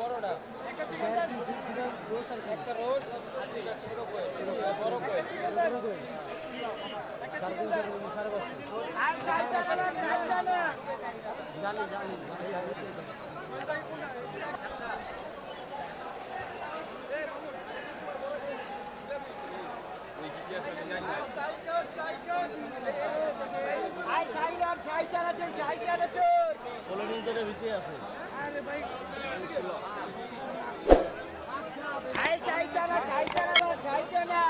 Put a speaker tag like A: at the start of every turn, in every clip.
A: বড়টা। একটা দুইটা ছোট কই ছোট কই বড় কই বড় কই সাড়ে তিনশো সাড়ে পাঁচশো
B: আর চাই চানা চাই চানা
A: জানি জানি
B: আই সাই রাম সাই চানা চোর সাই চানা চোর
A: ষোলো মিনিটের ভিতরে আছে
B: সাই চানা সাই চানা loan Sai chana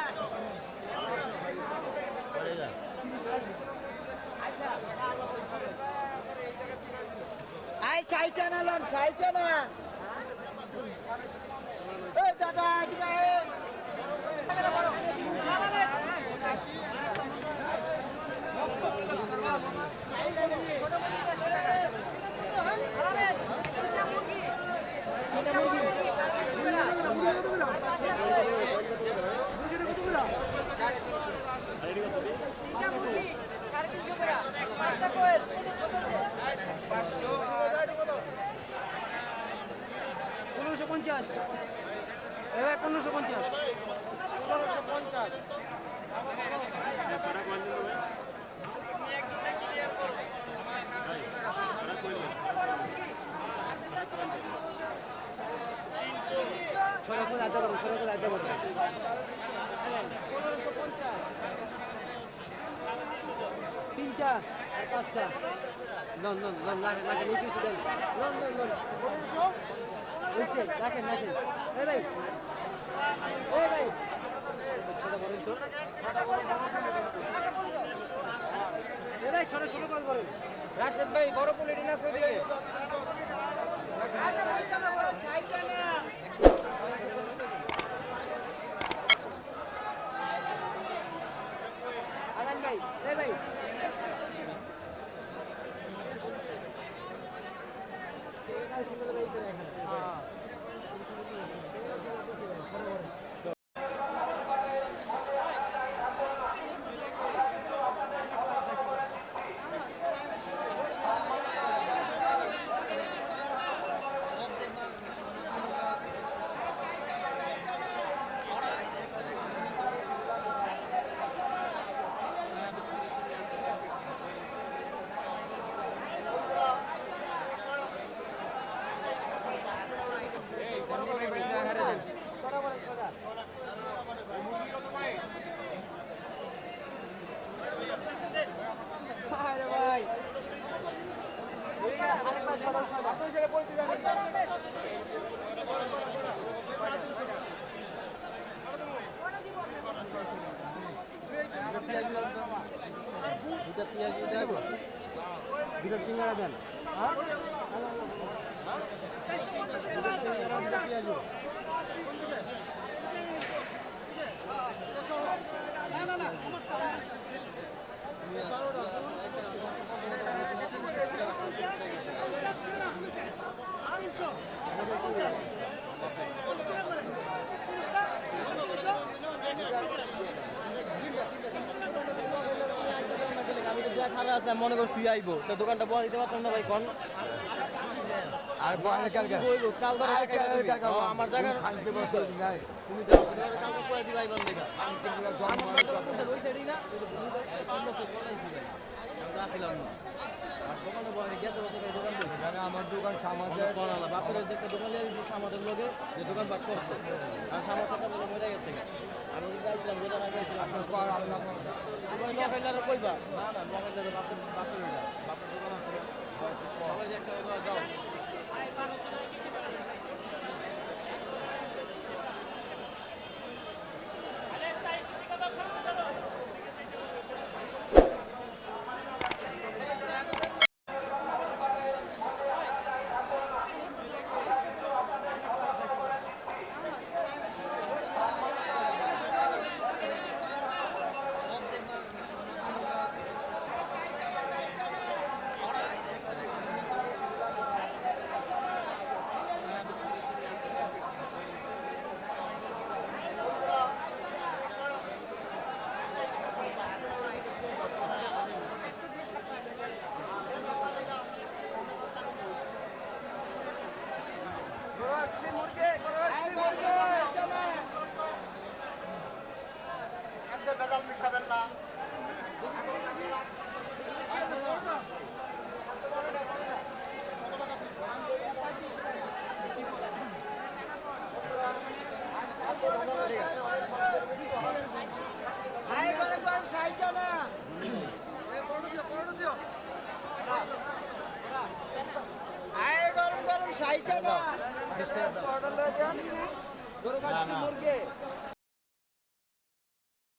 B: I Sai chana loan সাই চানা ওই দাদা কি যায়
A: পনেরোশো পঞ্চাশ এবার পনেরোশো পঞ্চাশ। পনেরোশো পঞ্চাশ। ছয় করে আড্ডা করুন ছয় করে আড্ডা করুন পনেরোশো পঞ্চাশ তিনটা আর পাঁচটা। নন নন নন লাগে লাগে নিচে নন নন নন পনেরোশো রাশেদ ভাই বড় প্লেটিন আছে ওদিকে
B: সাই
A: ভাই ভাই আরে
C: দুটা পেঁয়াজ দেব।
A: দুটো সিঙ্গারা দেন
C: পেঁয়াজ
A: আমি তো আছে মনে করছি আইবো। তো দোকানটা বড় দিতে পারতাম না ভাই কোন?
C: আর
A: ও, আমার জায়গা তুমি যাও। কালকে করে দিবা আইবার লেগা আমার দোকান তো ওই সাইডই না? ভাই কোন বছর পড়াইছি ভাই। আসিলাম না। আর দোকানে বলে গেছে দোকান
C: দোকান সামাজের
A: বানালা বাপের দেখতে দোকান লিয়ে সামাজের লোকে যে দোকান বাদ করছে আর সামার চাচা বলে মজা গেছে আমি যাইছিলাম রোজা না গেছিলাম আইছিলাম
C: পর আল্লাহ
A: তুমি মোবাইলারে কইবা? না না মোবাইলারে বাপের বাপের বাপের দোকান আছে। সবাই দেখতে যাও।
B: গরম না
A: কাটছি মুরগি